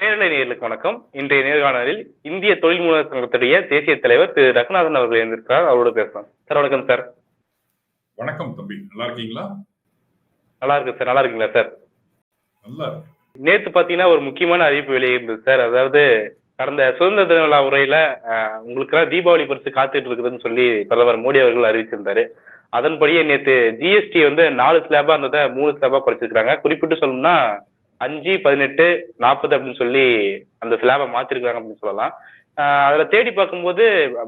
நேரலை நேயர்களுக்கு வணக்கம். இன்றைய நேர்காணலில் இந்திய தொழில் முனைவர் சங்கத்துடைய தேசிய தலைவர் திரு ரகுநாதன் அவர்கள் இருந்திருக்கிறார் அவரோட பேசலாம். சார் வணக்கம் சார். வணக்கம் தம்பி. நல்லா இருக்கீங்களா? நல்லா இருக்கு சார். நல்லா இருக்கீங்களா சார்? நல்லா நேத்து பாத்தீங்கன்னா ஒரு முக்கியமான அறிவிப்பு வெளியிருந்தது சார். அதாவது கடந்த சுதந்திர தின விழா உரையில உங்களுக்கெல்லாம் தீபாவளி பரிசு காத்துட்டு இருக்குதுன்னு சொல்லி பிரதமர் மோடி அவர்கள் அறிவிச்சிருந்தாரு. அதன்படியே நேத்து ஜிஎஸ்டி வந்து நாலு ஸ்லாபா இருந்ததை மூணு ஸ்லாபா குறைச்சிருக்காங்க குறிப்பிட்டு சொல்லணும்னா அஞ்சு பதினெட்டு நாற்பது அப்படின்னு சொல்லி அந்த ஸ்லாபை மாத்திருக்காங்க அப்படின்னு சொல்லலாம். அதுல தேடி பார்க்கும்போது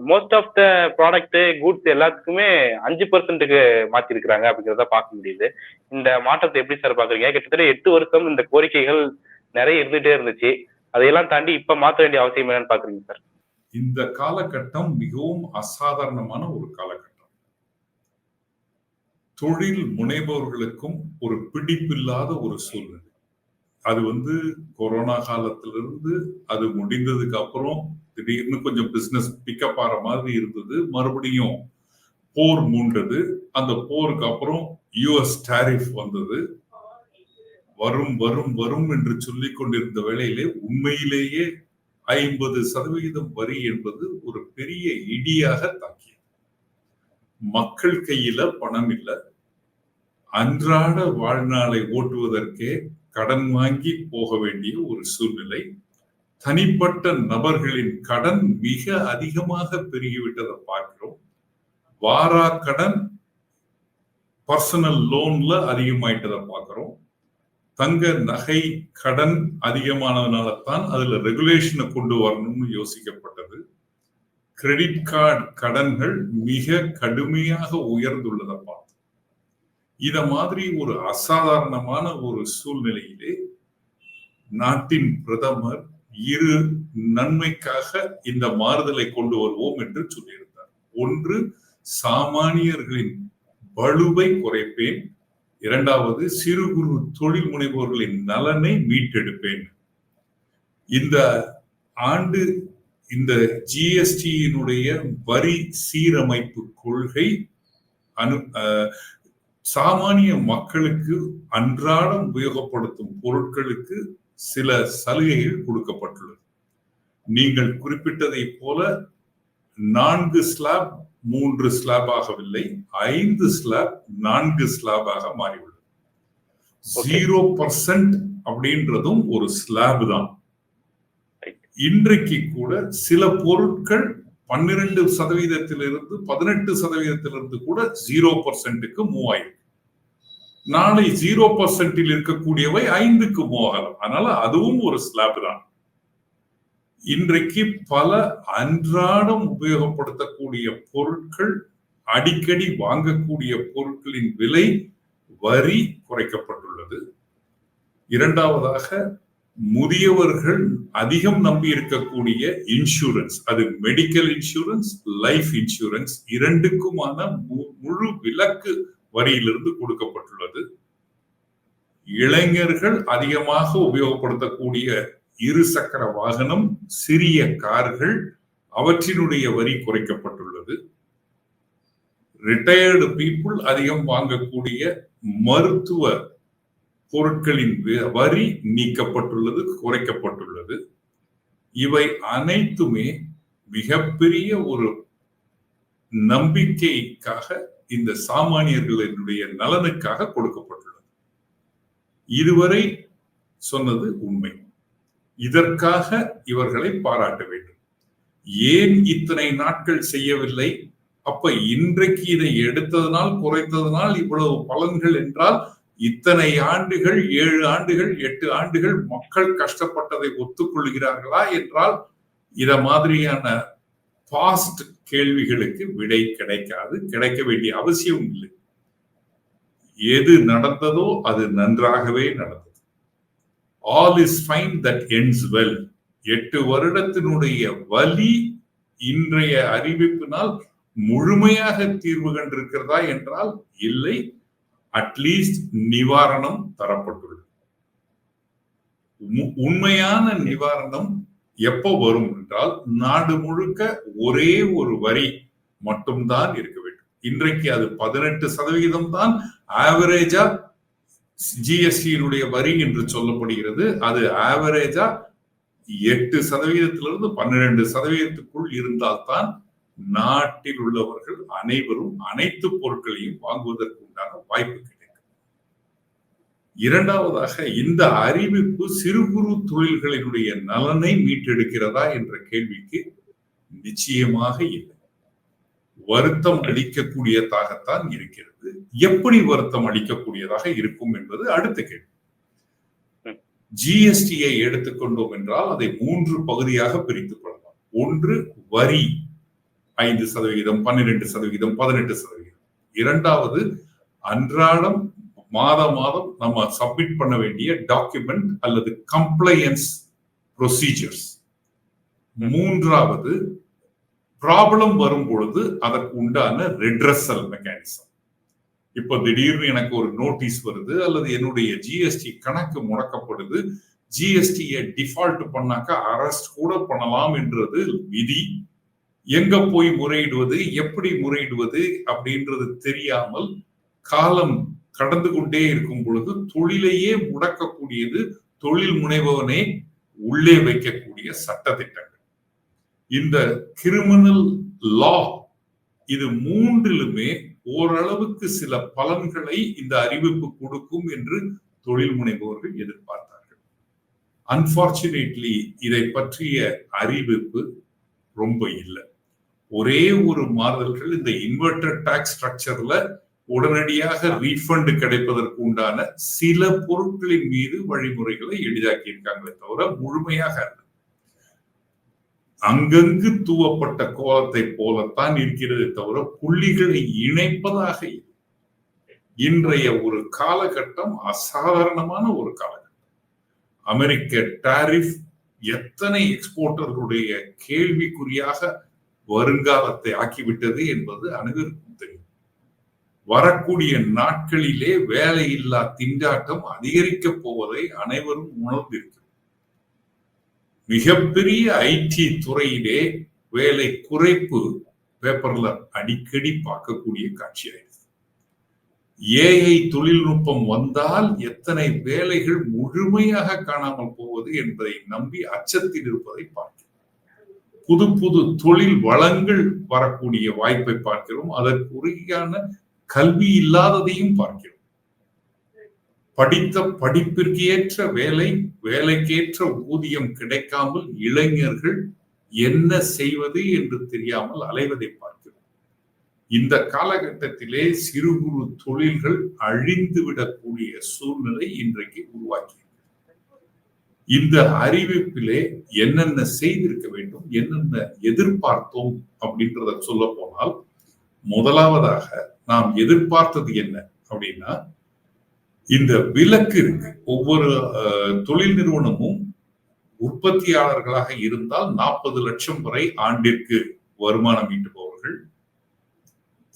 most of the product goods எல்லாத்துக்குமே அஞ்சு பர்சன்ட்டுக்கு மாத்திருக்கிறாங்க அப்படிங்கிறத பார்க்க முடியுது. இந்த மாற்றத்தை எப்படி சார் பாக்குறீங்க கிட்டத்தட்ட எட்டு வருஷம் இந்த கோரிக்கைகள் நிறைய இருந்துட்டே இருந்துச்சு. அதையெல்லாம் தாண்டி இப்ப மாற்ற வேண்டிய அவசியம் என்னன்னு பாக்குறீங்க சார்? இந்த காலகட்டம் மிகவும் அசாதாரணமான ஒரு காலகட்டம். தொழில் முனைபவர்களுக்கும் ஒரு பிடிப்பில்லாத ஒரு சூழ்நிலை. அது வந்து கொரோனா காலத்திலிருந்து அது முடிந்ததுக்கு அப்புறம் திடீர்னு கொஞ்சம் பிஸ்னஸ் பிக்கப் ஆகிற மாதிரி இருந்தது. மறுபடியும் போர் மூண்டது. அந்த போருக்கு அப்புறம் யுஎஸ் டாரிஃப் வந்தது. வரும் வரும் வரும் என்று சொல்லிக் கொண்டிருந்த வேளையிலே உண்மையிலேயே ஐம்பது சதவிகிதம் வரி என்பது ஒரு பெரிய இடியாக தாக்கியது. மக்கள் கையில பணம் இல்லை. அன்றாட வாழ்நாளை ஓட்டுவதற்கே கடன் வாங்கி போக வேண்டிய ஒரு சூழ்நிலை. தனிப்பட்ட நபர்களின் கடன் மிக அதிகமாக பெருகிவிட்டதை பார்க்கிறோம். வாரா கடன் பர்சனல் லோன்ல அதிகமாயிட்டதை பார்க்கிறோம். தங்க நகை கடன் அதிகமானதுனால தான் அதுல ரெகுலேஷனை கொண்டு வரணும்னு யோசிக்கப்பட்டது. கிரெடிட் கார்டு கடன்கள் மிக கடுமையாக உயர்ந்துள்ளதை பார்த்தோம் இத மாதிரி ஒரு அசாதாரணமான ஒரு சூழ்நிலையிலே நாட்டின் பிரதமர் இரு நன்மைக்காக இந்த மாறுதலை கொண்டு வருவோம் என்று சொல்லியிருந்தார். ஒன்று சாமானியர்களின் வலுவை குறைப்பேன். இரண்டாவது சிறு குறு தொழில் முனைவோர்களின் நலனை மீட்டெடுப்பேன். இந்த ஆண்டு இந்த ஜிஎஸ்டியினுடைய வரி சீரமைப்பு கொள்கை அனு அஹ், சாமானிய மக்களுக்கு அன்றாடம் உபயோகப்படுத்தும் பொருட்களுக்கு சில சலுகைகள் கொடுக்கப்பட்டுள்ளது. நீங்கள் குறிப்பிட்டதை போல நான்கு ஸ்லாப் மூன்று ஸ்லாப் ஆகவில்லை ஐந்து ஸ்லாப் நான்கு ஸ்லாபாக மாறியுள்ளது. ஜீரோ பர்சன்ட் அப்படின்றதும் ஒரு ஸ்லாப் தான். இன்றைக்கு கூட சில பொருட்கள் பன்னிரண்டு சதவீதத்திலிருந்து பதினெட்டு சதவீதத்திலிருந்து கூட ஜீரோ பர்சன்ட்டுக்கு மூவ் ஆயிருக்கு. நாளை ஜீரோ பர்சன்டில் இருக்கக்கூடியவை ஐந்துக்கு போகலாம் அதனால அதுவும் ஒரு ஸ்லாப் தான். இன்றைக்கு பல அன்றாடம் உபயோகப்படுத்தக்கூடிய பொருட்கள் அடிக்கடி வாங்கக்கூடிய பொருட்களின் விலை வரி குறைக்கப்பட்டுள்ளது. இரண்டாவதாக முதியவர்கள் அதிகம் நம்பி இருக்கக்கூடிய இன்சூரன்ஸ் அது மெடிக்கல் இன்சூரன்ஸ் லைஃப் இன்சூரன்ஸ் இரண்டுக்குமான மு- முழு விலக்கு வரியிலிருந்து கொடுக்கப்பட்டுள்ளது. இளைஞர்கள் அதிகமாக உபயோகப்படுத்தக்கூடிய இரு சக்கர வாகனம் சிறிய கார்கள் அவற்றினுடைய வரி குறைக்கப்பட்டுள்ளது. ரிட்டையர்டு பீப்புள் அதிகம் வாங்கக்கூடிய மருத்துவ பொருட்களின் வரி நீக்கப்பட்டுள்ளது குறைக்கப்பட்டுள்ளது. இவை அனைத்துமே மிகப்பெரிய ஒரு நம்பிக்கைக்காக இந்த சாமானியர்களினுடைய நலனுக்காக கொடுக்கப்பட்டுள்ளது. இதுவரை சொன்னது உண்மை. இதற்காக இவர்களை பாராட்ட வேண்டும். ஏன் இத்தனை நாட்கள் செய்யவில்லை? அப்ப இன்றைக்கு இதை எடுத்ததனால் குறைத்ததனால் இவ்வளவு பலன்கள் என்றால் இத்தனை ஆண்டுகள் ஏழு ஆண்டுகள் எட்டு ஆண்டுகள் மக்கள் கஷ்டப்பட்டதை ஒத்துக்கொள்கிறார்களா என்றால் இத மாதிரியான பாஸ்ட் கேள்விகளுக்கு விடை கிடைக்காது கிடைக்க வேண்டிய அவசியம் இல்லை. எது நடந்ததோ அது நன்றாகவே நடந்தது. All is fine that ends well எட்டு வருடத்தினுடைய வலி இன்றைய அறிவிப்பினால் முழுமையாக தீர்வு கண்டிருக்கிறதா என்றால் இல்லை. அட்லீஸ்ட் நிவாரணம் தரப்பட்டுள்ளது. உண்மையான நிவாரணம் எப்போ வரும் என்றால் நாடு முழுக்க ஒரே ஒரு வரி மட்டும்தான் இருக்க வேண்டும். இன்றைக்கு அது பதினெட்டு சதவிகிதம் தான். ஆவரேஜா ஜிஎஸ்டியினுடைய வரி என்று சொல்லப்படுகிறது. அது ஆவரேஜா எட்டு சதவீதத்திலிருந்து பன்னிரண்டு சதவீதத்துக்குள் இருந்தால்தான் நாட்டில் உள்ளவர்கள் அனைவரும் அனைத்து பொருட்களையும் வாங்குவதற்கு உண்டான வாய்ப்பு கிடைக்கும். இரண்டாவதாக இந்த அறிவிப்பு சிறு குறு தொழில்களினுடைய நலனை மீட்டெடுக்கிறதா என்ற கேள்விக்கு நிச்சயமாக இல்லை. வருத்தம் அளிக்கக்கூடியதாகத்தான் இருக்கிறது. எப்படி வருத்தம் அளிக்கக்கூடியதாக இருக்கும் என்பது அடுத்த கேள்வி. ஜிஎஸ்டியை எடுத்துக்கொண்டோம் என்றால் அதை மூன்று பகுதியாக பிரித்துக் கொள்ளலாம். ஒன்று வரி ஐந்து சதவிகிதம் பன்னிரெண்டு சதவிகிதம் பதினெட்டு சதவிகிதம். இரண்டாவது அன்றாடம் மாத மாதம் நம்ம சப்மிட் பண்ண வேண்டிய டாக்குமெண்ட் அல்லது கம்ப்ளையன்ஸ் ப்ரொசீஜர்ஸ் மூன்றாவது ப்ராப்ளம் வரும் பொழுது அதற்கு உண்டான ரெட்ரஸல் மெக்கானிசம் இப்ப திடீர்னு எனக்கு ஒரு நோட்டீஸ் வருது அல்லது என்னுடைய ஜிஎஸ்டி கணக்கு முடக்கப்படுது ஜிஎஸ்டியை டிஃபால்ட் பண்ணாக்க அரெஸ்ட் கூட பண்ணலாம் என்றது விதி. எங்க போய் முறையிடுவது எப்படி முறையிடுவது அப்படின்றது தெரியாமல் காலம் கடந்து கொண்டே இருக்கும் பொழுது தொழிலையே முடக்கக்கூடியது தொழில் முனைபவனை உள்ளே வைக்கக்கூடிய சட்ட திட்டங்கள் இந்த கிரிமினல் லா இது மூன்றிலுமே ஓரளவுக்கு சில பலன்களை இந்த அறிவிப்பு கொடுக்கும் என்று தொழில் முனைபவர்கள் எதிர்பார்த்தார்கள். அன்பார்ச்சுனேட்லி இதை பற்றிய அறிவிப்பு ரொம்ப இல்லை. ஒரே ஒரு மாறுதல்கள் இந்த இன்வெர்டர் டாக்ஸ் ஸ்ட்ரக்சர்ல உடனடியாக ரீஃபண்ட் கிடைப்பதற்கு உண்டான சில பொருட்களின் மீது வழிமுறைகளை எளிதாக்கி இருக்காங்களே தவிர முழுமையாக அல்ல. அங்கங்கு தூவப்பட்ட கோலத்தை போலத்தான் இருக்கிறது தவிர புள்ளிகளை இணைப்பதாக இன்றைய ஒரு காலகட்டம் அசாதாரணமான ஒரு காலகட்டம். அமெரிக்க டாரிஃப் எத்தனை எக்ஸ்போர்ட்டர்களுடைய கேள்விக்குறியாக வருங்காலத்தை ஆக்கிவிட்டது என்பது அனைவருக்கும் வரக்கூடிய நாட்களிலே வேலையில்லா திண்டாட்டம் அதிகரிக்கப் போவதை அனைவரும் உணர்ந்திருக்கிறோம். மிகப்பெரிய ஐடி துறையிலே வேலை குறைப்பு பேப்பர்ல அடிக்கடி பார்க்கக்கூடிய காட்சியாயிருது ஏஐ தொழில்நுட்பம் வந்தால் எத்தனை வேலைகள் முழுமையாக காணாமல் போவது என்பதை நம்பி அச்சத்தில் இருப்பதை பார்க்கிறோம். புது புது தொழில் வளங்கள் வரக்கூடிய வாய்ப்பை பார்க்கிறோம். அதற்குரியான கல்வி இல்லாததையும் பார்க்கிறோம். படித்த படிப்பிற்கு ஏற்ற வேலை வேலைக்கேற்ற ஊதியம் கிடைக்காமல் இளைஞர்கள் என்ன செய்வது என்று தெரியாமல் அலைவதை பார்க்கிறோம். இந்த காலகட்டத்திலே சிறு குறு தொழில்கள் அழிந்து விடக்கூடிய சூழ்நிலை இன்றைக்கு உருவாக்கி. இந்த அறிவிப்பிலே என்னென்ன செய்திருக்க வேண்டும் என்னென்ன எதிர்பார்த்தோம் அப்படின்றத சொல்ல போனால் முதலாவதாக நாம் எதிர்பார்த்தது என்ன அப்படின்னா இந்த விலக்கு இருக்கு. ஒவ்வொரு தொழில் நிறுவனமும் உற்பத்தியாளர்களாக இருந்தால் நாற்பது லட்சம் வரை ஆண்டிற்கு வருமானம் ஈட்டுபவர்கள்.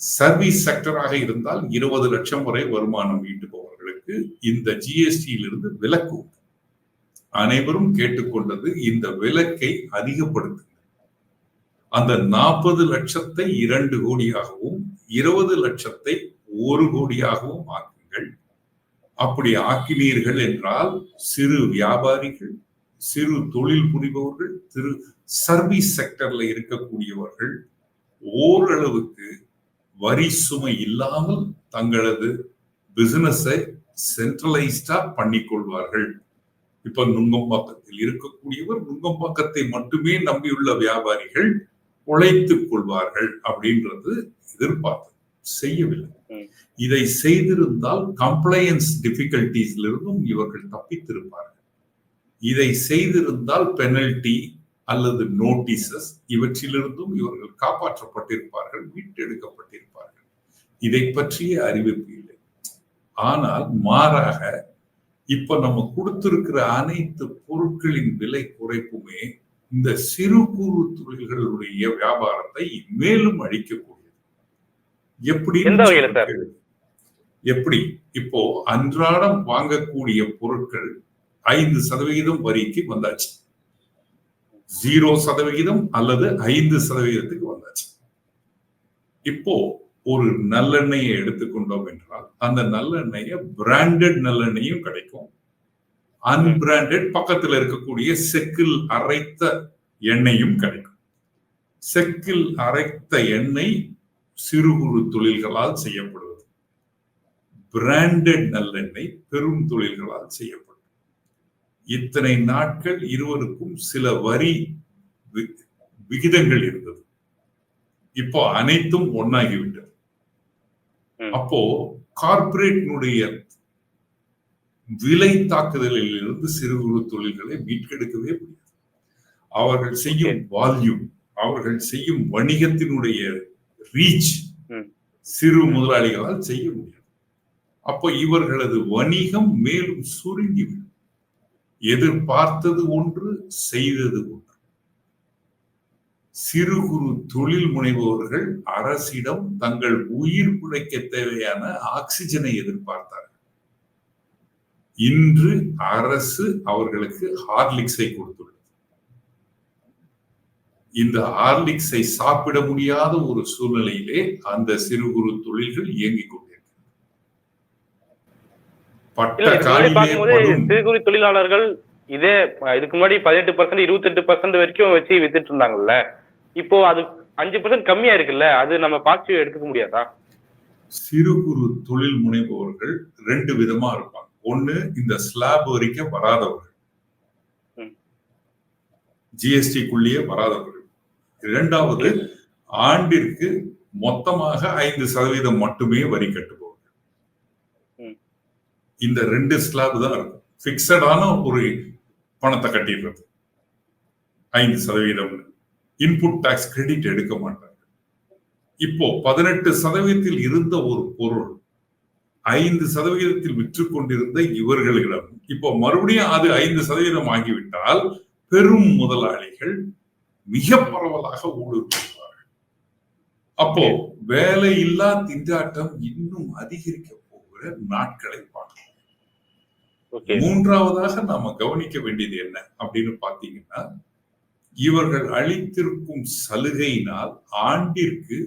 சர்வீஸ் செக்டராக இருந்தால் இருபது லட்சம் வரை வருமானம் ஈட்டுபவர்களுக்கு இந்த ஜிஎஸ்டியிலிருந்து விலக்கு உண்டு. அனைவரும் கேட்டுக்கொண்டது இந்த விலக்கை அதிகப்படுத்துங்க அந்த நாற்பது லட்சத்தை இரண்டு கோடியாகவும் இருபது லட்சத்தை ஒரு கோடியாகவும் ஆக்குங்கள் அப்படி ஆக்கினீர்கள் என்றால் சிறு வியாபாரிகள் சிறு தொழில் புரிபவர்கள் திரு சர்வீஸ் செக்டர்ல இருக்கக்கூடியவர்கள் ஓரளவுக்கு வரி சுமை இல்லாமல் தங்களது பிசினஸை சென்ட்ரலைஸ்டா பண்ணிக்கொள்வார்கள். இப்ப நுங்கம்பாக்கத்தில் இருக்கக்கூடியவர் நுங்கம்பாக்கத்தை மட்டுமே நம்பியுள்ள வியாபாரிகள் உழைத்துக் கொள்வார்கள் அப்படின்றது எதிர்பார்த்து செய்யவில்லை. இதை செய்திருந்தால் கம்ப்ளையன்ஸ் டிஃபிகல்டிஸ்ல இருந்தும் இவர்கள் தப்பித்திருப்பார்கள். இதை செய்திருந்தால் பெனல்டி அல்லது நோட்டீசஸ் இவற்றிலிருந்தும் இவர்கள் காப்பாற்றப்பட்டிருப்பார்கள் மீட்டெடுக்கப்பட்டிருப்பார்கள். இதை பற்றிய அறிவிப்பு இல்லை. ஆனால் மாறாக இப்ப நம்ம கொடுத்திருக்கிற அனைத்து பொருட்களின் விலை குறைப்புமே இந்த சிறு குறு தொழில்களுடைய வியாபாரத்தை மேலும் அழிக்கக்கூடியது. எப்படி எப்படி? இப்போ அன்றாடம் வாங்கக்கூடிய பொருட்கள் ஐந்து சதவிகிதம் வரிக்கு வந்தாச்சு. ஜீரோ சதவிகிதம் அல்லது ஐந்து சதவிகிதத்துக்கு வந்தாச்சு. இப்போ ஒரு நல்லெண்ணெயை எடுத்துக்கொண்டோம் என்றால் அந்த நல்லெண்ணெய பிராண்டட் நல்லெண்ணெயும் கிடைக்கும். அன்பிராண்டட் பக்கத்துல இருக்கக்கூடிய செக்கில் அரைத்த எண்ணெயும் கிடைக்கும். செக்கில் அரைத்த எண்ணெய் சிறு குறு தொழில்களால் செய்யப்படுவது. பிராண்டட் நல்லெண்ணெய் பெரும் தொழில்களால் செய்யப்படும். இத்தனை நாட்கள் இருவருக்கும் சில வரி விகிதங்கள் இருந்தது. இப்போ அனைத்தும் ஒன்னாகிவிட்டது. அப்போ கார்ப்பரேட்டினுடைய விலை தாக்குதலில் இருந்து சிறு குறு தொழில்களை மீட்டெடுக்கவே முடியாது. அவர்கள் செய்யும் வால்யூம் அவர்கள் செய்யும் வணிகத்தினுடைய ரீச். சிறு முதலாளிகளால் செய்ய முடியாது. அப்போ இவர்களது வணிகம் மேலும் சுருங்கிவிடும் எதிர்பார்த்தது ஒன்று செய்தது ஒன்று. சிறு குறு தொழில் முனைவோர்கள் அரசிடம் தங்கள் உயிர் பிழைக்க தேவையான ஆக்சிஜனை எதிர்பார்த்தார்கள். இன்று அரசு அவர்களுக்கு ஹார்லிக்ஸை கொடுத்துள்ளது. இந்த ஹார்லிக்ஸை சாப்பிட முடியாத ஒரு சூழ்நிலையிலே அந்த சிறு குறு தொழில்கள் இயங்கிக் கொண்டிருக்கிறது சிறு குறு தொழிலாளர்கள் இதே இதுக்கு முன்னாடி பதினெட்டு பர்சன்ட் இருபத்தெட்டு பர்சன்ட் வரைக்கும் வச்சு வித்துட்டு இருந்தாங்கல்ல இப்போ அது அஞ்சு பர்சன்ட் கம்மியா இருக்குல்ல அது நம்ம பாசிட்டிவ் எடுத்துக்க முடியாதா? சிறு குறு தொழில் முனைபவர்கள் ரெண்டு விதமா இருப்பாங்க. ஒண்ணு இந்த ஸ்லாப் வரைக்கும் வராதவர்கள். ஜிஎஸ்டிக்குள்ளேயே வராதவர்கள். இரண்டாவது ஆண்டிற்கு மொத்தமாக ஐந்து சதவீதம் மட்டுமே வரி கட்டுபவர்கள். இந்த ரெண்டு ஸ்லாப் தான் இருக்கும். பிக்சடான ஒரு பணத்தை கட்டிடுறது. ஐந்து சதவீதம் இன்புட் டாக்ஸ் கிரெடிட் எடுக்க மாட்டாங்க. இப்போ பதினெட்டு சதவீதத்தில் இருந்த ஒரு பொருள் ஐந்து சதவீதத்தில் விற்று கொண்டிருந்த இவர்களிடம் இப்போ மறுபடியும் அது ஐந்து சதவீதம் ஆகிவிட்டால் பெரும் முதலாளிகள் மிக பரவலாக ஊடுருவார்கள் அப்போ வேலையில்லா திண்டாட்டம் இன்னும் அதிகரிக்க போகிற நாட்களை பார்க்கலாம். ஓகே. மூன்றாவதாக நாம கவனிக்க வேண்டியது என்ன அப்படின்னு பாத்தீங்கன்னா இவர்கள் அளித்திருக்கும் சலுகையினால் ஆண்டிற்கு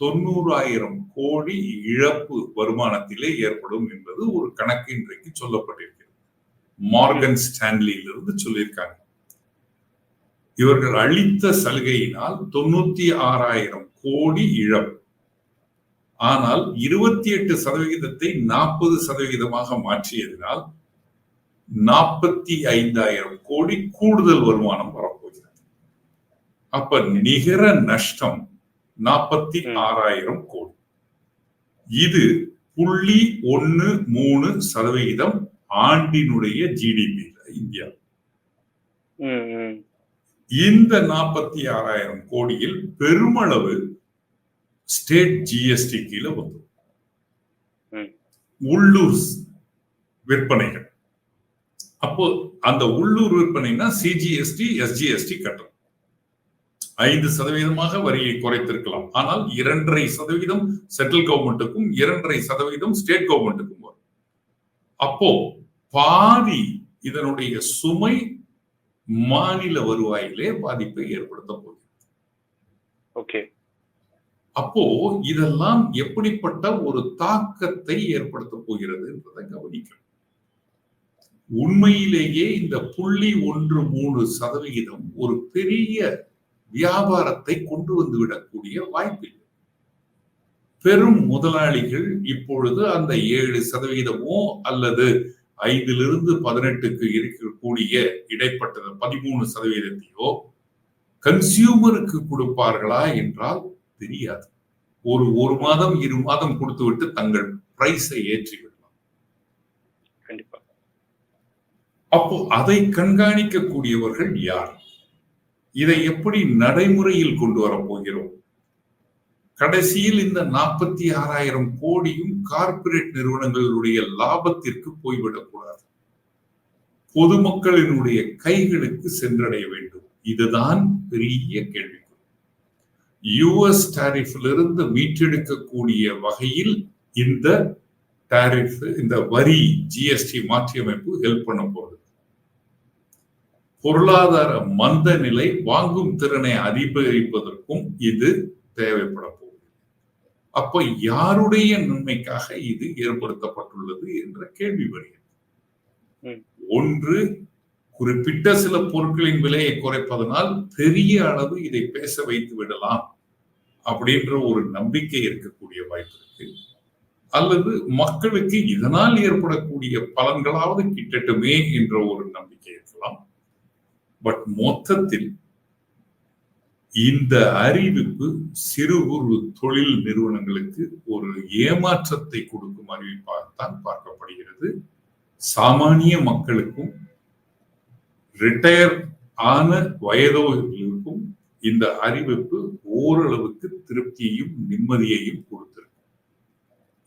தொண்ணூறாயிரம் கோடி இழப்பு வருமானத்திலே ஏற்படும் என்பது ஒரு கணக்கு இன்றைக்கு சொல்லப்பட்டிருக்கிறது. மார்கன் ஸ்டான்லியிலிருந்து சொல்லியிருக்காங்க. இவர்கள் அளித்த சலுகையினால் தொண்ணூத்தி ஆறாயிரம் கோடி இழப்பு. ஆனால் இருபத்தி எட்டு சதவிகிதத்தை நாற்பது சதவிகிதமாக மாற்றியதினால் நாற்பத்தி ஐந்தாயிரம் கோடி கூடுதல் வருமானம் வரப்போகிறது. அப்ப நிகர நஷ்டம் நாற்பத்தி. ஆறாயிரம் கோடி. இது புள்ளி ஒன்னு மூணு சதவிகிதம் ஆண்டினுடைய ஜிடிபி இந்தியா. இந்த நாற்பத்தி ஆறாயிரம் கோடியில் பெருமளவு ஸ்டேட் ஜிஎஸ்டி கீழே வந்தது. உள்ளூர் விற்பனைகள். அப்போ அந்த உள்ளூர் விற்பனைனா சிஜிஎஸ்டி எஸ்ஜிஎஸ்டி கட்டணும். ஐந்து சதவீதமாக வரியை குறைத்திருக்கலாம். ஆனால் இரண்டரை சதவீதம் சென்ட்ரல் கவர்மெண்ட்டுக்கும் இரண்டரை சதவீதம் ஸ்டேட் கவர்மெண்ட்டுக்கும் வரும். அப்போ பாதி இதனுடைய சுமை மாநில வருவாயிலே பாதிப்பை ஏற்படுத்த போகிறது. ஓகே. அப்போ இதெல்லாம் எப்படிப்பட்ட ஒரு தாக்கத்தை ஏற்படுத்த போகிறது என்பதை கவனிக்கணும். உண்மையிலேயே இந்த புள்ளி ஒன்று மூணு சதவிகிதம் ஒரு பெரிய வியாபாரத்தை கொண்டு வந்து விடக்கூடிய வாய்ப்பில்லை. பெரும் முதலாளிகள் இப்பொழுது அந்த ஏழு சதவீதமோ அல்லது ஐந்திலிருந்து பதினெட்டுக்கு இருக்கக்கூடிய இடைப்பட்டது பதிமூணு சதவீதத்தையோ கன்சியூமருக்கு கொடுப்பார்களா என்றால் தெரியாது. ஒரு ஒரு மாதம் இரு மாதம் கொடுத்து விட்டு தங்கள் பிரைஸை ஏற்றி விடலாம் கண்டிப்பா. அப்போ அதை கண்காணிக்கக்கூடியவர்கள் யார்? இதை எப்படி நடைமுறையில் கொண்டு வரப்போகிறோம் கடைசியில் இந்த நாற்பத்தி ஆறாயிரம் கோடியும் கார்ப்பரேட் நிறுவனங்களுடைய லாபத்திற்கு போய்விடக்கூடாது பொதுமக்களினுடைய கைகளுக்கு சென்றடைய வேண்டும். இதுதான் பெரிய கேள்வி யுஎஸ் இருந்து மீட்டெடுக்கக்கூடிய வகையில் இந்த டாரிஃப் இந்த வரி ஜிஎஸ்டி மாற்றியமைப்பு ஹெல்ப் பண்ண போகுது. பொருளாதார மந்த நிலை வாங்கும் திறனை அதிகரிப்பதற்கும் இது தேவைப்பட போகுது அப்ப யாருடைய நன்மைக்காக இது ஏற்படுத்தப்பட்டுள்ளது என்ற கேள்வி வருகிறது. ஒன்று குறிப்பிட்ட சில பொருட்களின் விலையை குறைப்பதனால் பெரிய அளவு இதை பேச வைத்து விடலாம் அப்படின்ற ஒரு நம்பிக்கை இருக்கக்கூடிய வாய்ப்பு இருக்கு. அல்லது மக்களுக்கு இதனால் ஏற்படக்கூடிய பலன்களாவது கிட்டட்டுமே என்ற ஒரு நம்பிக்கை இருக்கலாம் பட் மொத்தத்தில் இந்த அறிவிப்பு சிறு குறு தொழில் நிறுவனங்களுக்கு ஒரு ஏமாற்றத்தை கொடுக்கும் அறிவிப்பாகத்தான் பார்க்கப்படுகிறது. சாமானிய மக்களுக்கும் ரிட்டையர் ஆன வயதோர்களுக்கும் இந்த அறிவிப்பு ஓரளவுக்கு திருப்தியையும் நிம்மதியையும் கொடுத்திருக்கும்.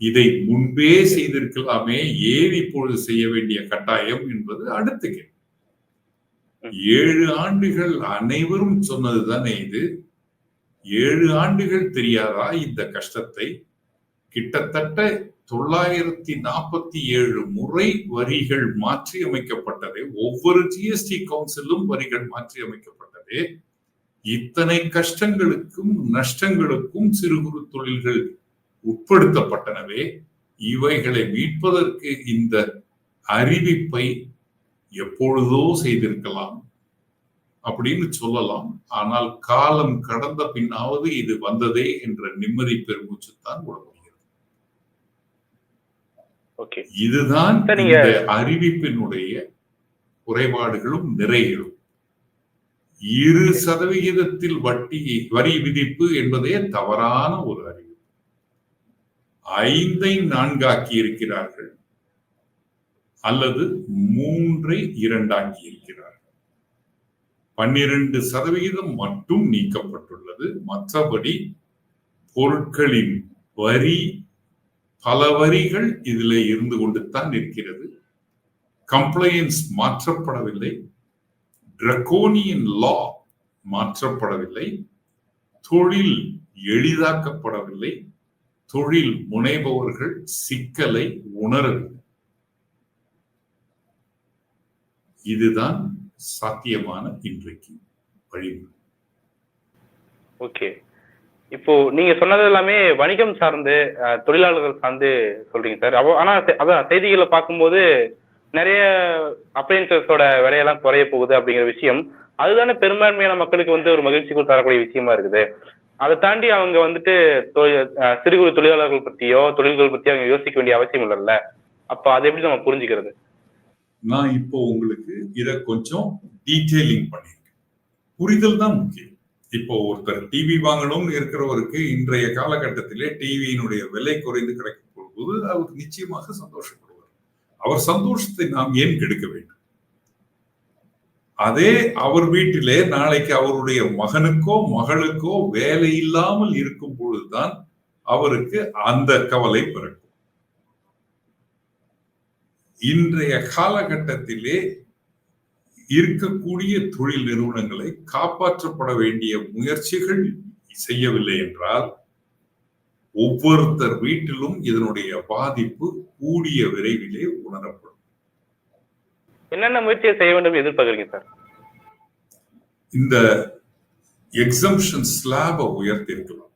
இதை முன்பே செய்திருக்கலாமே ஏன் இப்பொழுது செய்ய வேண்டிய கட்டாயம் என்பது அடுத்த கேள்வி. ஏழு ஆண்டுகள் அனைவரும் சொன்னதுதானே இது? ஏழு ஆண்டுகள் தெரியாதா இந்த கஷ்டத்தை? கிட்டத்தட்ட தொள்ளாயிரத்தி நாற்பத்தி ஏழு முறை வரிகள் மாற்றி அமைக்கப்பட்டது. ஒவ்வொரு ஜிஎஸ்டி கவுன்சிலும் வரிகள் மாற்றி அமைக்கப்பட்டது. இத்தனை கஷ்டங்களுக்கும் நஷ்டங்களுக்கும் சிறு குறு தொழில்கள் உட்படுத்தப்பட்டனவே. இவைகளை மீட்பதற்கு இந்த அறிவிப்பை எப்பொழுதோ செய்திருக்கலாம் அப்படின்னு சொல்லலாம். ஆனால் காலம் கடந்த பின்னாவது இது வந்ததே என்ற நிம்மதி பெருமூச்சுத்தான் விட முடிகிறது ஓகே. இதுதான் இந்த அறிவிப்பினுடைய குறைபாடுகளும் நிறைகளும். இரு சதவிகிதத்தில் வட்டி வரி விதிப்பு என்பதே தவறான ஒரு அறிவிப்பு. ஐந்தை நான்காக்கி இருக்கிறார்கள் அல்லது மூன்றை இரண்டாக்கி இருக்கிறார்கள் பன்னிரண்டு சதவிகிதம் மட்டும் நீக்கப்பட்டுள்ளது. மற்றபடி பொருட்களின் வரி பல வரிகள் இதில் இருந்து கொண்டுத்தான் இருக்கிறது கம்ப்ளையன்ஸ் மாற்றப்படவில்லை. டிரகோனியன் லா மாற்றப்படவில்லை. தொழில் எளிதாக்கப்படவில்லை. தொழில் முனைபவர்கள் சிக்கலை உணரவில்லை. இதுதான் சாத்தியமான இன்றைக்கு வழிமுறை. ஓகே. இப்போ நீங்க சொன்னது எல்லாமே வணிகம் சார்ந்து அஹ், தொழிலாளர்கள் சார்ந்து சொல்றீங்க சார். ஆனா அதான் செய்திகளை பார்க்கும்போது நிறைய அப்ளைன்சஸோட விலையெல்லாம் குறைய போகுது அப்படிங்கிற விஷயம். அதுதானே பெரும்பான்மையான மக்களுக்கு வந்து ஒரு மகிழ்ச்சி தரக்கூடிய விஷயமா இருக்குது. அதை தாண்டி அவங்க வந்துட்டு சிறு குறு தொழிலாளர்கள் பத்தியோ தொழில்கள் பத்தியோ அவங்க யோசிக்க வேண்டிய அவசியம் இல்லைல்ல. அப்ப அதை எப்படி நம்ம புரிஞ்சுக்கிறது? நான் இப்போ உங்களுக்கு இதை கொஞ்சம் டீட்டெயிலிங் பண்ணியிருக்கேன் புரிதல் தான் முக்கியம். இப்போ ஒருத்தர் டிவி வாங்கணும்னு இருக்கிறவருக்கு இன்றைய காலகட்டத்திலே டிவியினுடைய விலை குறைந்து கிடைக்கும் பொழுது அவருக்கு நிச்சயமாக சந்தோஷப்படுவார். அவர் சந்தோஷத்தை நாம் ஏன் கெடுக்க வேண்டும்? அதே அவர் வீட்டிலே நாளைக்கு அவருடைய மகனுக்கோ மகளுக்கோ வேலை இல்லாமல் இருக்கும் பொழுதுதான் அவருக்கு அந்த கவலை பிறக்கும். இன்றைய காலகட்டத்திலே இருக்கக்கூடிய தொழில் நிறுவனங்களை காப்பாற்றப்பட வேண்டிய முயற்சிகள் செய்யவில்லை என்றால் ஒவ்வொருத்தர் வீட்டிலும் இதனுடைய பாதிப்பு கூடிய விரைவிலே உணரப்படும். என்னென்ன முயற்சியை செய்ய வேண்டும் எதிர்பார்க்குறீங்க சார்? இந்த எக்ஸம்ஷன் ஸ்லாபை உயர்த்திருக்கலாம். ம் ம்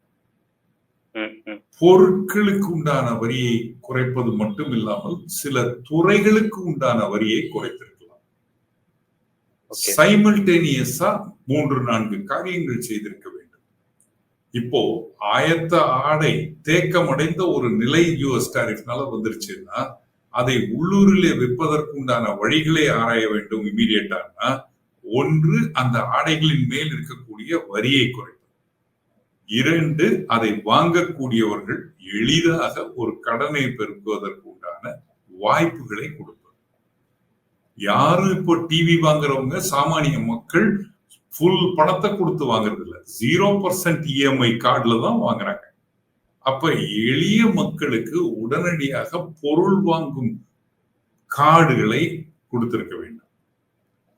பொருட்களுக்கு உண்டான வரியை குறைப்பது மட்டும் இல்லாமல் சில துறைகளுக்கு உண்டான வரியை குறைத்திருக்கலாம். சைமல்டேனியஸா மூன்று நான்கு காரியங்கள் செய்திருக்க வேண்டும். இப்போ ஆயத்த ஆடை தேக்கமடைந்த ஒரு நிலை யூஎஸ் டாரிஃப்னால வந்துருச்சுன்னா அதை உள்ளூரிலே விற்பதற்கு உண்டான வழிகளை ஆராய வேண்டும் இமீடியட்டானா ஒன்று அந்த ஆடைகளின் மேல் இருக்கக்கூடிய வரியை குறைப்பது இரண்டு அதை வாங்கக்கூடியவர்கள் எளிதாக ஒரு கடனை பெருக்குவதற்கு உண்டான வாய்ப்புகளை கொடுப்பது. யாரும் இப்போ டிவி வாங்குறவங்க சாமானிய மக்கள் ஃபுல் பணத்தை கொடுத்து வாங்குறது இல்லை ஜீரோ பர்சன்ட் இஎம்ஐ கார்டுல தான் வாங்குறாங்க. அப்ப எளிய மக்களுக்கு உடனடியாக பொருள் வாங்கும் கார்டுகளை கொடுத்திருக்க வேண்டும்.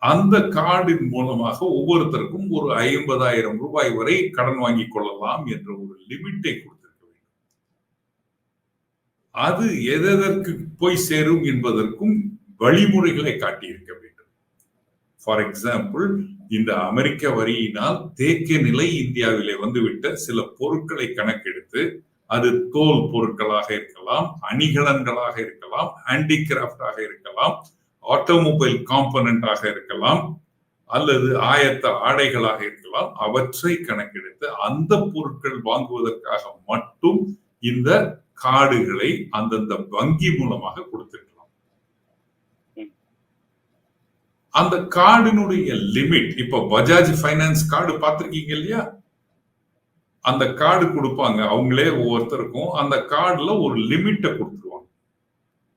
அந்த கார்டின் மூலமாக ஒவ்வொருத்தருக்கும் ஒரு ஐம்பதாயிரம் ரூபாய் வரை கடன் வாங்கி கொள்ளலாம் என்ற ஒரு லிமிட்டை கொடுத்திருக்க வேண்டும். அது எதற்கு போய் சேரும் என்பதற்கும் வழிமுறைகளை காட்டியிருக்க வேண்டும். ஃபார் எக்ஸாம்பிள் இந்த அமெரிக்க வரியினால் தேக்க நிலை இந்தியாவிலே வந்துவிட்ட சில பொருட்களை கணக்கெடுத்து அது தோல் பொருட்களாக இருக்கலாம் அணிகலன்களாக இருக்கலாம் ஹேண்டிகிராஃப்டாக இருக்கலாம் ஆட்டோமொபைல் காம்பனண்டாக இருக்கலாம் அல்லது ஆயத்த ஆடைகளாக இருக்கலாம். அவற்றை கணக்கெடுத்து அந்த பொருட்கள் வாங்குவதற்காக மட்டும் இந்த கார்டுகளை அந்தந்த வங்கி மூலமாக கொடுத்திருக்கலாம். அந்த கார்டினுடைய லிமிட் இப்ப பஜாஜ் ஃபைனான்ஸ் கார்டு பார்த்திருக்கீங்க இல்லையா? அந்த கார்டு கொடுப்பாங்க. அவங்களே ஒவ்வொருத்தருக்கும் அந்த கார்டுல ஒரு லிமிட்டை கொடுத்துருவாங்க.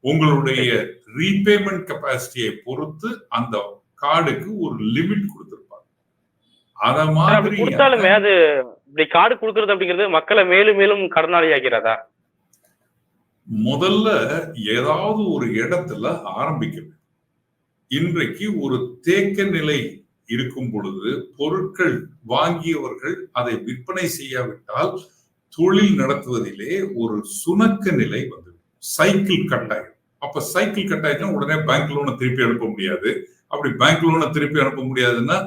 உங்களுடைய ரீபேமெண்ட் கெப்பாசிட்டியை பொறுத்து அந்த கார்டுக்கு ஒரு லிமிட் கொடுத்திருப்பாங்க. அத மாதிரி கொடுத்தாலுமே அது இப்படி கார்டு கொடுக்கறது அப்படிங்கிறது மக்களை மேலும் மேலும் கடனாளி ஆக்கிறதா முதல்ல ஏதாவது ஒரு இடத்துல ஆரம்பிக்கணும். இன்றைக்கு ஒரு தேக்க நிலை இருக்கும் பொழுது பொருட்கள் வாங்கியவர்கள் அதை விற்பனை செய்யாவிட்டால் தொழில் நடத்துவதிலே ஒரு சுணக்க நிலை வந்துடும் சைக்கிள் கட்டாயம் அப்ப சைக்கிள் கட்டாயத்தான் உடனே பேங்க் லோனை திருப்பி அனுப்ப முடியாது. அப்படி பேங்க் லோனை திருப்பி அனுப்ப முடியாதுன்னா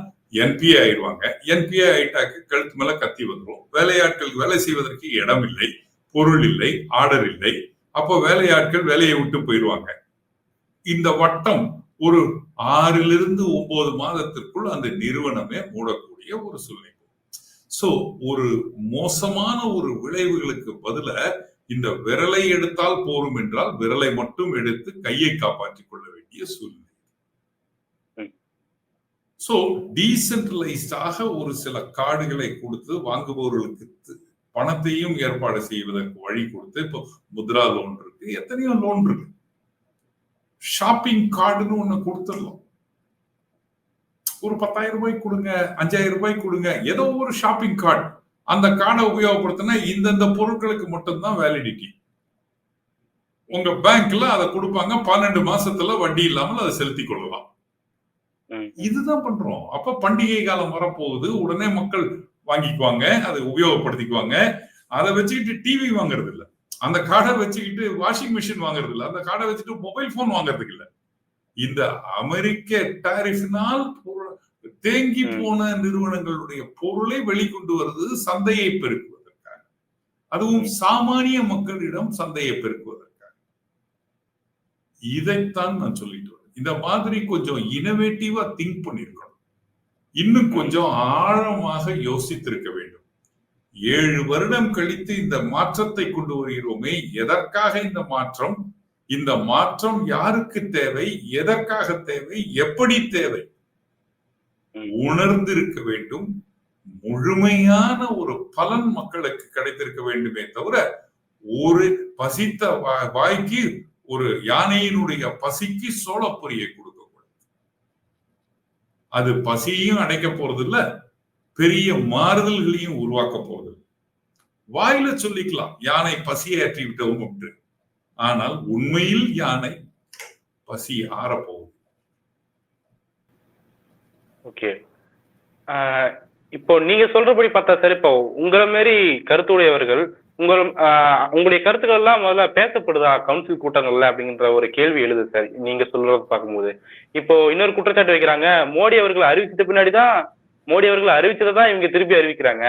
என்பிஏ ஆயிடுவாங்க. என்பிஏ ஆயிட்டாக்கு கழுத்து மேல கத்தி வந்துடும் வேலையாட்களுக்கு வேலை செய்வதற்கு இடம் இல்லை பொருள் இல்லை ஆர்டர் இல்லை. அப்போ வேலையாட்கள் வேலையை விட்டு போயிடுவாங்க. இந்த வட்டம் ஒரு ஆறிலிருந்து ஒன்பது மாதத்திற்குள் அந்த நிறுவனமே மூடக்கூடிய ஒரு சூழ்நிலை. சோ ஒரு மோசமான ஒரு விளைவுகளுக்கு பதில இந்த விரலை எடுத்தால் போரும் என்றால் விரலை மட்டும் எடுத்து கையை காப்பாற்றிக் கொள்ள வேண்டிய சூழ்நிலை. சோ டீசென்ட்ரலைஸ்டாக ஒரு சில கார்டுகளை கொடுத்து வாங்குபவர்களுக்கு பணத்தையும் ஏற்பாடு செய்வதற்கு வழி கொடுத்து இப்போ முத்ரா லோன் இருக்கு எத்தனையோ லோன் இருக்கு. ஷாப்பிங் கார்டுன்னு ஒண்ணு கொடுத்துடலாம். ஒரு பத்தாயிரம் ரூபாய் கொடுங்க அஞ்சாயிரம் ரூபாய் கொடுங்க ஏதோ ஒரு ஷாப்பிங் கார்டு அந்த கார்டை உபயோகப்படுத்தினா இந்தந்த பொருட்களுக்கு மட்டும்தான் வேலிடிட்டி உங்க பேங்க்ல அதை கொடுப்பாங்க பன்னெண்டு மாசத்துல வட்டி இல்லாமல் அதை செலுத்தி கொள்ளலாம். இதுதான் பண்றோம். அப்ப பண்டிகை காலம் வரப்போகுது. உடனே மக்கள் வாங்கிக்குவாங்க அதை உபயோகப்படுத்திக்குவாங்க. அதை வச்சுக்கிட்டு டிவி வாங்குறது இல்ல அந்த கார்டை வச்சுக்கிட்டு வாஷிங் மிஷின் வாங்குறது இல்ல அந்த கார்டை வச்சுட்டு மொபைல் போன் வாங்குறதுக்கு இல்ல. இந்த அமெரிக்க டாரிஃபினால் தேங்கி. போன நிறுவனங்களுடைய பொருளை வெளிக்கொண்டு வருவது சந்தையை பெருக்குவதற்காக. அதுவும் சாமானிய மக்களிடம் சந்தையை பெருக்குவதற்காக. இதைத்தான் நான் சொல்லிட்டு வரேன். இந்த மாதிரி கொஞ்சம் இனோவேட்டிவா திங்க் பண்ணிருக்கணும். இன்னும் கொஞ்சம் ஆழமாக யோசித்திருக்க வேண்டும். ஏழு வருடம் கழித்து இந்த மாற்றத்தை கொண்டு வருகிறோமே எதற்காக இந்த மாற்றம்? இந்த மாற்றம் யாருக்கு தேவை? எதற்காக தேவை? எப்படி தேவை. உணர்ந்திருக்க வேண்டும். முழுமையான ஒரு பலன் மக்களுக்கு கிடைத்திருக்க வேண்டுமே தவிர ஒரு பசித்த வாய்க்கு ஒரு யானையினுடைய பசிக்கு சோளப்பொரியை கொடுக்க கூடாது. அது பசியையும் அடைக்க போறது இல்ல பெரிய மாறுதல்களையும் உருவாக்க போறது வாயில சொல்லிக்கலாம் யானை பசியை ஏற்றி விட்டோம் அப்படின்னு. ஆனால் உண்மையில் யானை பசி ஆறப்போ ஓகே இப்போ நீங்க சொல்றபடி பார்த்தா சார் இப்போ உங்களை மாரி கருத்துடையவர்கள் உங்கள் உங்களுடைய கருத்துக்கள் எல்லாம் முதல்ல பேசப்படுதா கவுன்சில் கூட்டங்கள்ல அப்படிங்கிற ஒரு கேள்வி எழுது சார் நீங்க சொல்றத பார்க்கும்போது. இப்போ இன்னொரு குற்றச்சாட்டு வைக்கிறாங்க மோடி அவர்கள் அறிவிச்சது பின்னாடி தான் மோடி அவர்கள் அறிவிச்சதை தான் இவங்க திருப்பி அறிவிக்கிறாங்க.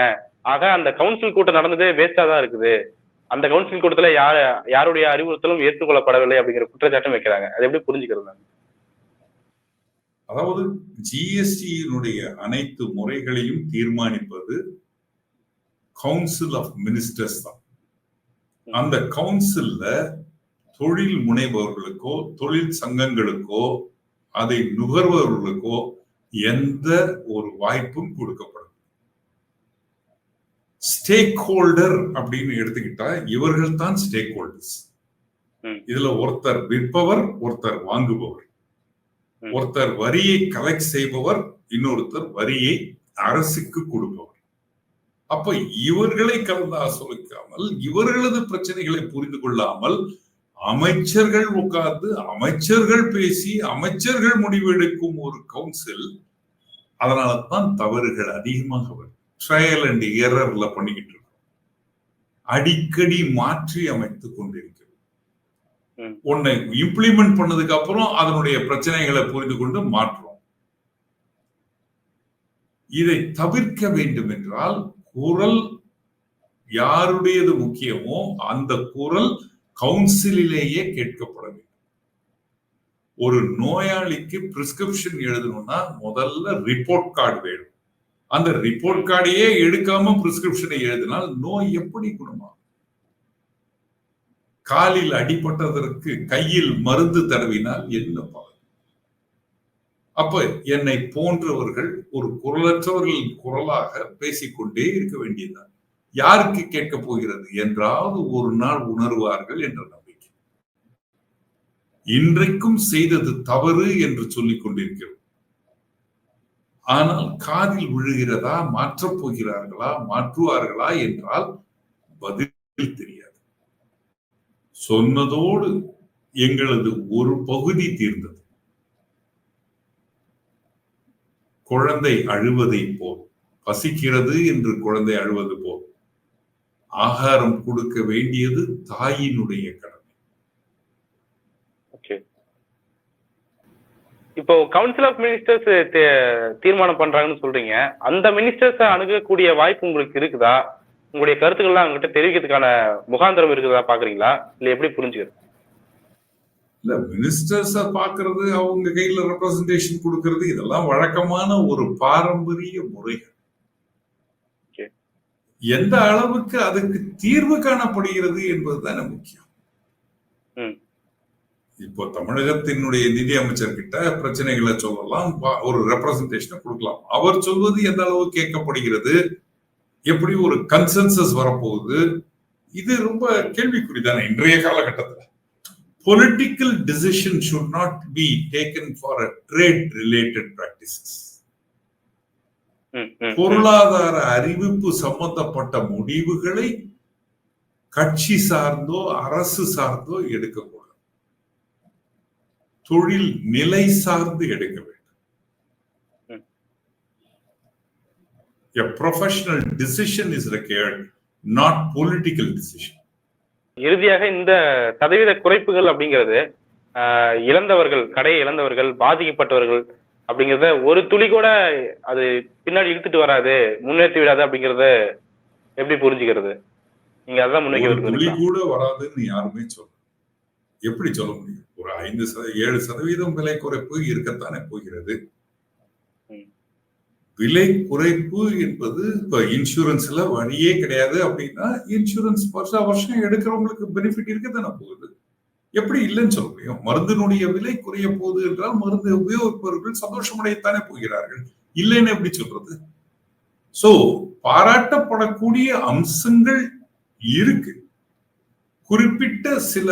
ஆக அந்த கவுன்சில் கூட்டம் நடந்ததே வேஸ்டா தான் இருக்குது. அந்த கவுன்சில் கூட்டத்துல யார் யாருடைய அறிவுறுத்தலும் ஏற்றுக்கொள்ளப்படவில்லை அப்படிங்கிற குற்றச்சாட்டும் வைக்கிறாங்க. அது எப்படி புரிஞ்சுக்கிறது? அதாவது ஜிஎஸ்டியினுடைய அனைத்து முறைகளையும் தீர்மானிப்பது கவுன்சில் ஆஃப் மினிஸ்டர்ஸ் தான் அந்த கவுன்சில்ல தொழில் முனைபவர்களுக்கோ தொழில் சங்கங்களுக்கோ அதை நுகர்பவர்களுக்கோ எந்த ஒரு வாய்ப்பும் கொடுக்கப்படும் ஸ்டேக் ஹோல்டர் அப்படின்னு எடுத்துக்கிட்டா இவர்கள் தான் ஸ்டேக் ஹோல்டர்ஸ். இதுல ஒருத்தர் விற்பவர் ஒருத்தர் வாங்குபவர். ஒருத்தர் வரியை கலெக்ட் செய்பவர் இன்னொருத்தர் வரியை அரசுக்கு கொடுப்பவர். அப்ப இவர்களை கலந்து ஆலோசிக்காமல் இவர்களது பிரச்சனைகளை புரிந்து கொள்ளாமல் அமைச்சர்கள் உட்கார்ந்து அமைச்சர்கள் பேசி அமைச்சர்கள் முடிவெடுக்கும் ஒரு கவுன்சில் அதனால தான் தவறுகள் அதிகமாக வரும். ட்ரையல் அண்ட் எரர்ல பண்ணிக்கிட்டு இருக்கோம். அடிக்கடி மாற்றி அமைத்துக் கொண்டிருக்கிறோம். ஒன்னு இம்ப்ளிமெண்ட் பண்ணதுக்கு அப்புறம் அதனுடைய பிரச்சனைகளை புரிந்து கொண்டு மாற்றுறோம் இதை தவிர்க்க வேண்டும் என்றால் குரல் யாருடையது முக்கியமோ அந்த குரல் கவுன்சிலிலேயே கேட்கப்பட வேண்டும். ஒரு நோயாளிக்கு பிரிஸ்கிரிப்ஷன் எழுதணும்னா முதல்ல ரிப்போர்ட் கார்டு வேணும். அந்த ரிப்போர்ட் கார்டையே எடுக்காம பிரிஸ்கிரிப்ஷனை எழுதினால் நோய் எப்படி குணமாகும்? காலில் அடிபட்டதற்கு கையில் மருந்து தடவினால் என்ன பலன் அப்ப என்னை போன்றவர்கள் ஒரு குரலற்றவர்களின் குரலாக பேசிக்கொண்டே இருக்க வேண்டியதுதான். யாருக்கு கேட்க போகிறது? என்றாவது ஒரு நாள் உணர்வார்கள் என்ற நம்பிக்கை. இன்றைக்கும் செய்தது தவறு என்று சொல்லிக் கொண்டிருக்கிறோம். ஆனால் காதில் விழுகிறதா? மாற்றப் போகிறார்களா? மாற்றுவார்களா? என்றால் பதில் தெரியும் சொன்னதோடு எங்களது ஒரு பகுதி தீர்ந்தது. குழந்தை அழுவதை போல் பசிக்கிறது என்று குழந்தை அழுவது போல் ஆகாரம் கொடுக்க வேண்டியது தாயினுடைய கடமை. ஓகே இப்போ கவுன்சில் ஆஃப் மினிஸ்டர்ஸ் தீர்மானம் பண்றாங்கன்னு சொல்றீங்க. அந்த மினிஸ்டர்ஸை அணுகக்கூடிய வாய்ப்பு உங்களுக்கு இருக்குதா? உங்களுடைய கருத்துக்கள்லாம் அவங்ககிட்ட தெரிவிக்கிறதுக்கான முகாந்திரம் இருக்குதா பாக்குறீங்களா? இல்ல எப்படி புரிஞ்சுக்கிறது? இல்ல மினிஸ்டர்ஸ பாக்குறது அவங்க கையில ரெப்ரசன்டேஷன் கொடுக்கறது இதெல்லாம் வழக்கமான ஒரு பாரம்பரிய முறைகள். எந்த அளவுக்கு அதுக்கு தீர்வு காணப்படுகிறது என்பதுதானே முக்கியம். ம். இப்போ தமிழகத்தினுடைய நிதி அமைச்சர் கிட்ட பிரச்சனைகளை சொல்லலாம் ஒரு ரெப்ரசன்டேஷனை கொடுக்கலாம். அவர் சொல்வது எந்த அளவு கேட்கப்படுகிறது எப்படி ஒரு கன்சென்சஸ் வரப்போகுது? இது ரொம்ப கேள்விக்குறிதானே இன்றைய காலகட்டத்தில். Political decision should not be taken for a trade related practices. பொருளாதார அறிவிப்பு சம்பந்தப்பட்ட முடிவுகளை கட்சி சார்ந்தோ அரசு சார்ந்தோ எடுக்கக்கூடாது. தொழில் நிலை சார்ந்து எடுக்க வேண்டும். A professional decision is required, not political decision. இறுதியாக இந்த சதவீத குறைப்புகள் அப்படிங்கிறது இழந்தவர்கள் கடையை இழந்தவர்கள் பாதிக்கப்பட்டவர்கள் அப்படிங்கிறத ஒரு துளி கூட அது பின்னாடி இழுத்துட்டு வராது முன்னேற்றி விடாது அப்படிங்கறத எப்படி புரிஞ்சுக்கிறது நீங்க அதான் ஒரு துளி கூட வராதுன்னு யாருமே சொல்ல எப்படி சொல்ல முடியும் ஒரு ஐந்து சத ஏழு சதவீதம் விலை குறைப்பு இருக்கத்தானே போகிறது. விலை குறைப்பு என்பது இப்போ இன்சூரன்ஸ்ல வழியே கிடையாது அப்படின்னா இன்சூரன்ஸ் வருஷா வருஷம் எடுக்கிறவங்களுக்கு பெனிஃபிட் இருக்க தானே போகுது. எப்படி இல்லைன்னு சொல்ல முடியும்? மருந்தினுடைய விலை குறைய போகுது என்றால் மருந்து உபயோகிப்பவர்கள் சந்தோஷமடையத்தானே போகிறார்கள். இல்லைன்னு எப்படி சொல்றது? சோ பாராட்டப்படக்கூடிய அம்சங்கள் இருக்கு. குறிப்பிட்ட சில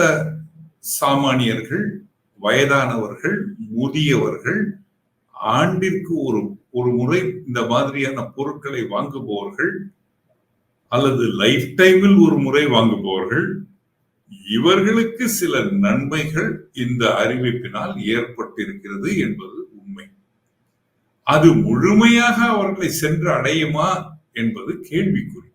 சாமானியர்கள் வயதானவர்கள் முதியவர்கள் ஆண்டிற்கு ஒரு ஒரு முறை இந்த மாதிரியான பொருட்களை வாங்குபவர்கள் அல்லது லைஃப் டைமில் ஒரு முறை வாங்குபவர்கள் இவர்களுக்கு சில நன்மைகள் இந்த அறிவிப்பினால் ஏற்பட்டிருக்கிறது என்பது உண்மை. அது முழுமையாக அவர்களை சென்று அடையுமா என்பது கேள்விக்குறி.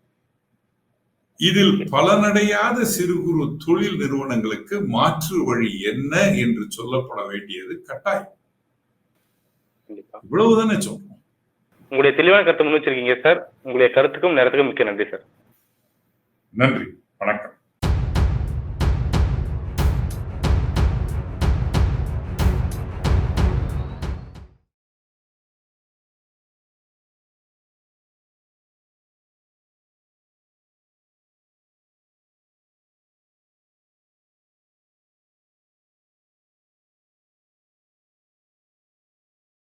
இதில் பலனடையாத சிறு குறு தொழில் நிறுவனங்களுக்கு மாற்று வழி என்ன என்று சொல்லப்பட வேண்டியது கட்டாயம். இவ்வளவுதானே சொல்றோம் உங்களுடைய தெளிவான கருத்தை முன் வச்சிருக்கீங்க சார். உங்களுடைய கருத்துக்கும் நேரத்துக்கும் மிக்க நன்றி சார். நன்றி. வணக்கம்.